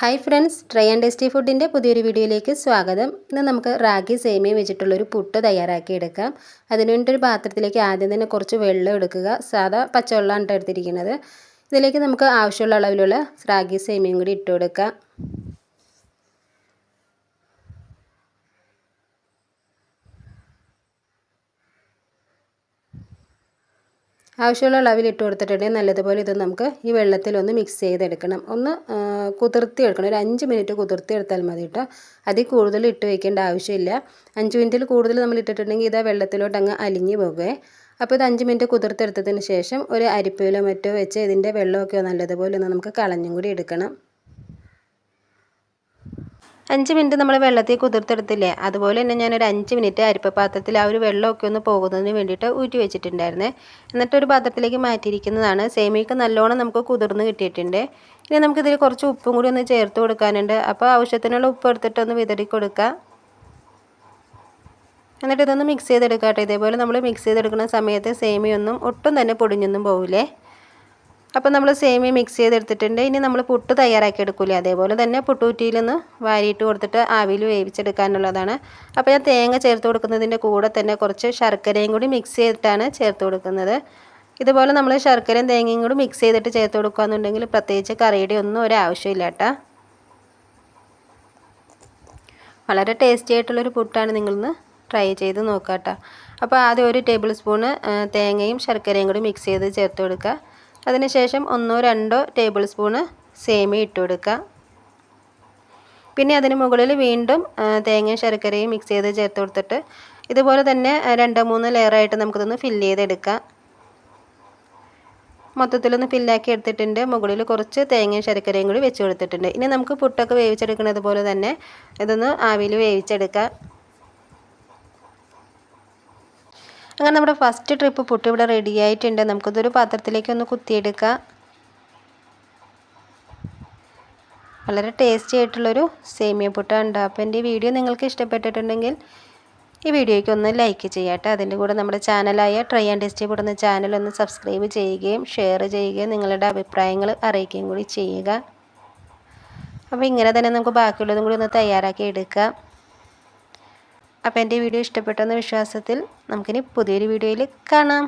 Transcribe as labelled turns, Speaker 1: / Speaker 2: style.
Speaker 1: Hi friends try and tasty ഫുഡിന്റെ പുതിയൊരു വീഡിയോയിലേക്ക് സ്വാഗതം. ഇന്ന് നമുക്ക് റാഗി സേമിയ വെച്ചിട്ടുള്ളൊരു പുട്ട് തയ്യാറാക്കി എടുക്കാം. അതിനുവേണ്ടി ഒരു പാത്രത്തിലേക്ക് ആദ്യം തന്നെ കുറച്ച് വെള്ളം എടുക്കുക. സാധാ പച്ചവെള്ളമാണ് എടുത്തിരിക്കുന്നത്. ഇതിലേക്ക് നമുക്ക് ആവശ്യമുള്ള അളവിലുള്ള റാഗി സേമിയയും കൂടി ഇട്ട് കൊടുക്കാം. ആവശ്യമുള്ള അളവിൽ ഇട്ട് കൊടുത്തിട്ടുണ്ടെങ്കിൽ നല്ലതുപോലെ ഇത് നമുക്ക് ഈ വെള്ളത്തിൽ ഒന്ന് മിക്സ് ചെയ്തെടുക്കണം. ഒന്ന് കുതിർത്തി എടുക്കണം. ഒരു അഞ്ച് മിനിറ്റ് കുതിർത്തി എടുത്താൽ മതി കേട്ടോ. അതിൽ കൂടുതൽ ഇട്ട് വയ്ക്കേണ്ട ആവശ്യമില്ല. അഞ്ച് മിനിറ്റിൽ കൂടുതൽ നമ്മൾ ഇട്ടിട്ടുണ്ടെങ്കിൽ ഇതാ വെള്ളത്തിലോട്ട് അങ്ങ് അലിഞ്ഞു പോകുകയെ അപ്പോൾ ഇത് അഞ്ച് മിനിറ്റ് കുതിർത്തെടുത്തതിന് ശേഷം ഒരു അരിപ്പയിലോ മറ്റോ വെച്ച് ഇതിന്റെ വെള്ളമൊക്കെ നല്ലതുപോലെ ഒന്ന് നമുക്ക് കളഞ്ഞും കൂടി എടുക്കണം. അഞ്ച് മിനിറ്റ് നമ്മൾ വെള്ളത്തിൽ കുതിർത്തെടുത്തില്ലേ? അതുപോലെ തന്നെ ഞാനൊരു അഞ്ച് മിനിറ്റ് അരിപ്പ പാത്രത്തിൽ ആ ഒരു വെള്ളമൊക്കെ ഒന്ന് പോകുന്നതിന് വേണ്ടിയിട്ട് ഊറ്റി വെച്ചിട്ടുണ്ടായിരുന്നേ. എന്നിട്ട് ഒരു പാത്രത്തിലേക്ക് മാറ്റിയിരിക്കുന്നതാണ്. സേമിയൊക്കെ നല്ലോണം നമുക്ക് കുതിർന്ന് കിട്ടിയിട്ടുണ്ട്. ഇനി നമുക്കിതിൽ കുറച്ച് ഉപ്പും കൂടി ഒന്ന് ചേർത്ത് കൊടുക്കാനുണ്ട്. അപ്പോൾ ആവശ്യത്തിനുള്ള ഉപ്പ് എടുത്തിട്ട് ഒന്ന് വിതറി കൊടുക്കുക എന്നിട്ട് ഇതൊന്ന് മിക്സ് ചെയ്തെടുക്കാം കേട്ടോ ഇതേപോലെ നമ്മൾ മിക്സ് ചെയ്തെടുക്കുന്ന സമയത്ത് സേമിയൊന്നും ഒട്ടും തന്നെ പൊടിഞ്ഞൊന്നും പോവില്ലേ? അപ്പോൾ നമ്മൾ സേമിയ മിക്സ് ചെയ്തെടുത്തിട്ടുണ്ട്. ഇനി നമ്മൾ പുട്ട് തയ്യാറാക്കി എടുക്കില്ല അതേപോലെ തന്നെ പുട്ടുകുറ്റിയിലൊന്ന് വാരിയിട്ട് കൊടുത്തിട്ട് ആവിയിൽ വേവിച്ചെടുക്കാനുള്ളതാണ്. അപ്പോൾ ഞാൻ തേങ്ങ ചേർത്ത് കൊടുക്കുന്നതിന്റെ കൂടെ തന്നെ കുറച്ച് ശർക്കരയും കൂടി മിക്സ് ചെയ്തിട്ടാണ് ചേർത്ത് കൊടുക്കുന്നത്. ഇതുപോലെ നമ്മൾ ശർക്കരയും തേങ്ങയും കൂടി മിക്സ് ചെയ്തിട്ട് ചേർത്ത് കൊടുക്കുകയെന്നുണ്ടെങ്കിൽ പ്രത്യേകിച്ച് കറിയുടെ ഒന്നും ഒരു ആവശ്യമില്ല കേട്ടോ. വളരെ ടേസ്റ്റി ആയിട്ടുള്ളൊരു പുട്ടാണ് നിങ്ങളൊന്ന് ട്രൈ ചെയ്ത് നോക്കാം കേട്ടോ. അപ്പോൾ ആദ്യം ഒരു ടേബിൾ സ്പൂണ് തേങ്ങയും ശർക്കരയും കൂടി മിക്സ് ചെയ്ത് ചേർത്ത് കൊടുക്കുക അതിനുശേഷം ഒന്നോ രണ്ടോ ടേബിൾ സ്പൂണ് സേമിയ ഇട്ട് കൊടുക്കുക. പിന്നെ അതിന് മുകളിൽ വീണ്ടും തേങ്ങയും ശർക്കരയും മിക്സ് ചെയ്ത് ചേർത്ത് കൊടുത്തിട്ട് ഇതുപോലെ തന്നെ രണ്ടോ മൂന്ന് ലെയറായിട്ട് നമുക്കിതൊന്ന് ഫില്ല് ചെയ്തെടുക്കാം മൊത്തത്തിലൊന്ന് ഫില്ലാക്കി എടുത്തിട്ടുണ്ട്. മുകളിൽ കുറച്ച് തേങ്ങയും ശർക്കരയും കൂടി വെച്ച് കൊടുത്തിട്ടുണ്ട്. ഇനി നമുക്ക് പുട്ടൊക്കെ വേവിച്ചെടുക്കുന്നത് പോലെ തന്നെ ഇതൊന്ന് ആവിയിൽ വേവിച്ചെടുക്കാം അങ്ങനെ നമ്മുടെ ഫസ്റ്റ് ട്രിപ്പ് പുട്ട് ഇവിടെ റെഡി ആയിട്ടുണ്ട്. നമുക്കിതൊരു പാത്രത്തിലേക്ക് ഒന്ന് കുത്തിയെടുക്കാം. വളരെ ടേസ്റ്റി ആയിട്ടുള്ളൊരു സേമിയ പുട്ടാണ്. അപ്പോൾ എന്റെ വീഡിയോ നിങ്ങൾക്ക് ഇഷ്ടപ്പെട്ടിട്ടുണ്ടെങ്കിൽ ഈ വീഡിയോയ്ക്ക് ഒന്ന് ലൈക്ക് ചെയ്യട്ടെ. അതിന്റെ കൂടെ നമ്മുടെ ചാനലായ ട്രൈ ആൻഡ് ടേസ്റ്റി പുടുന്ന ചാനൽ ഒന്ന് സബ്സ്ക്രൈബ് ചെയ്യുകയും ഷെയർ ചെയ്യുകയും നിങ്ങളുടെ അഭിപ്രായങ്ങൾ അറിയിക്കുകയും കൂടി ചെയ്യുക. അപ്പോൾ ഇങ്ങനെ തന്നെ നമുക്ക് ബാക്കിയുള്ളതും കൂടി ഒന്ന് തയ്യാറാക്കി എടുക്കാം. അപ്പോൾ എന്റെ വീഡിയോ ഇഷ്ടപ്പെട്ടെന്ന വിശ്വാസത്തിൽ നമുക്കിനി പുതിയൊരു വീഡിയോയിൽ കാണാം.